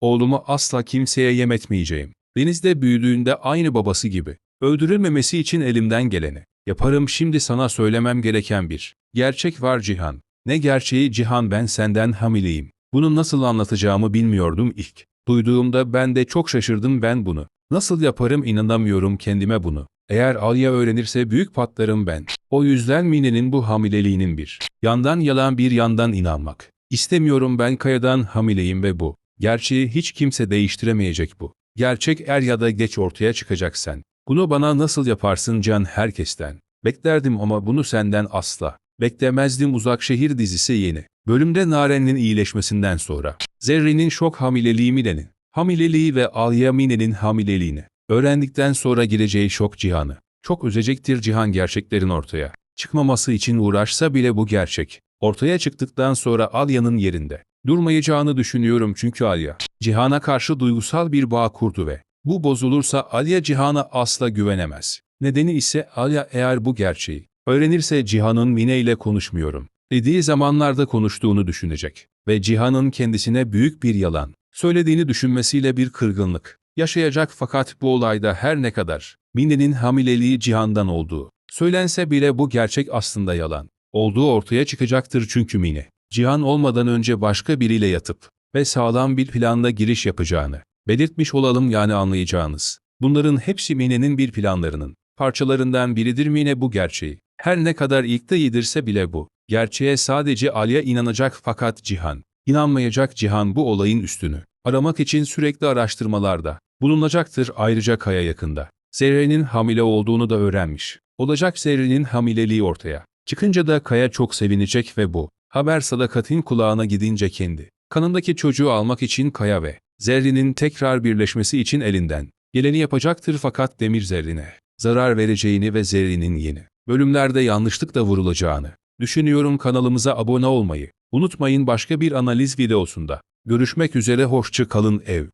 Oğlumu asla kimseye yem etmeyeceğim. Denizde büyüdüğünde aynı babası gibi. Öldürülmemesi için elimden geleni. Yaparım şimdi sana söylemem gereken bir. Gerçek var Cihan. Ne gerçeği Cihan ben senden hamileyim. Bunu nasıl anlatacağımı bilmiyordum ilk. Duyduğumda ben de çok şaşırdım ben bunu. Nasıl yaparım inanamıyorum kendime bunu. Eğer Alya öğrenirse büyük patlarım ben. O yüzden Mine'nin bu hamileliğinin bir. Yandan yalan bir yandan inanmak. İstemiyorum ben Kaya'dan hamileyim ve bu. Gerçeği hiç kimse değiştiremeyecek bu. Gerçek er ya da geç ortaya çıkacak sen. Bunu bana nasıl yaparsın can herkesten. Beklerdim ama bunu senden asla. Beklemezdim Uzak Şehir dizisi yeni. Bölümde Naren'in iyileşmesinden sonra. Zerrin'in şok hamileliği Mine'nin. Hamileliği ve Alya Mine'nin hamileliğini. Öğrendikten sonra gireceği şok Cihan'ı. Çok üzecektir Cihan gerçeklerin ortaya. Çıkmaması için uğraşsa bile bu gerçek. Ortaya çıktıktan sonra Alya'nın yerinde. Durmayacağını düşünüyorum çünkü Alya, Cihan'a karşı duygusal bir bağ kurdu ve bu bozulursa Alya Cihan'a asla güvenemez. Nedeni ise Alya eğer bu gerçeği öğrenirse Cihan'ın Mine ile konuşmuyorum dediği zamanlarda konuştuğunu düşünecek ve Cihan'ın kendisine büyük bir yalan söylediğini düşünmesiyle bir kırgınlık yaşayacak fakat bu olayda her ne kadar Mine'nin hamileliği Cihan'dan olduğu söylense bile bu gerçek aslında yalan olduğu ortaya çıkacaktır çünkü Mine Cihan olmadan önce başka biriyle yatıp ve sağlam bir planla giriş yapacağını belirtmiş olalım yani anlayacağınız. Bunların hepsi Mine'nin bir planlarının parçalarından biridir Mine bu gerçeği. Her ne kadar ilk de yedirse bile bu. Gerçeğe sadece Alya inanacak fakat Cihan, inanmayacak Cihan bu olayın üstünü. Aramak için sürekli araştırmalarda bulunacaktır ayrıca Kaya yakında. Zerre'nin hamile olduğunu da öğrenmiş. Olacak Zerre'nin hamileliği ortaya. Çıkınca da Kaya çok sevinecek ve bu haber Sadakat'in kulağına gidince kendi kanındaki çocuğu almak için Kaya ve Zerrin'in tekrar birleşmesi için elinden geleni yapacaktır fakat Demir Zerrin'e zarar vereceğini ve Zerrin'in yeni bölümlerde yanlışlıkla vurulacağını düşünüyorum kanalımıza abone olmayı unutmayın başka bir analiz videosunda. Görüşmek üzere hoşça kalın ev.